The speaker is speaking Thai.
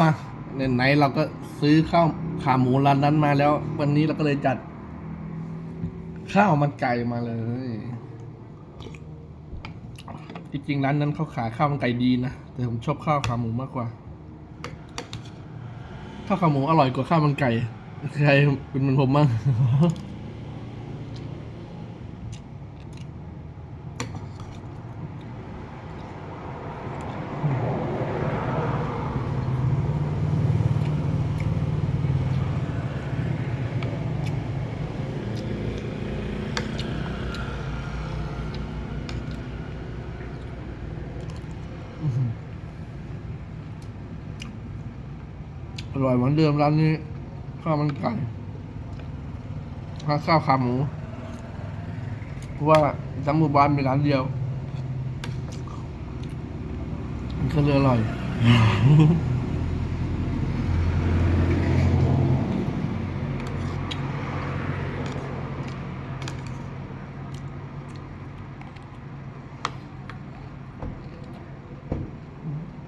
มาไหนๆเราก็ซื้อข้าวขาหมูร้านนั้นมาแล้ว วันนี้เราก็เลยจัด ข้าวมันไก่มาเลยจริงๆร้านนั้นเขาขายข้าวมันไก่ดีนะแต่ผมชอบข้าวขาหมูมากกว่าข้าวขาหมูอร่อยกว่าข้าวมันไก่ใครเป็นเหมือนผมบ้าง อร่อยเหมือนเดิมร้านนี้ ข้าวมันไก่ข้าวข้าวขาหมูเพราะว่าทั้งหมู่บ้านมีร้านเดียว มันก็เลยอร่อย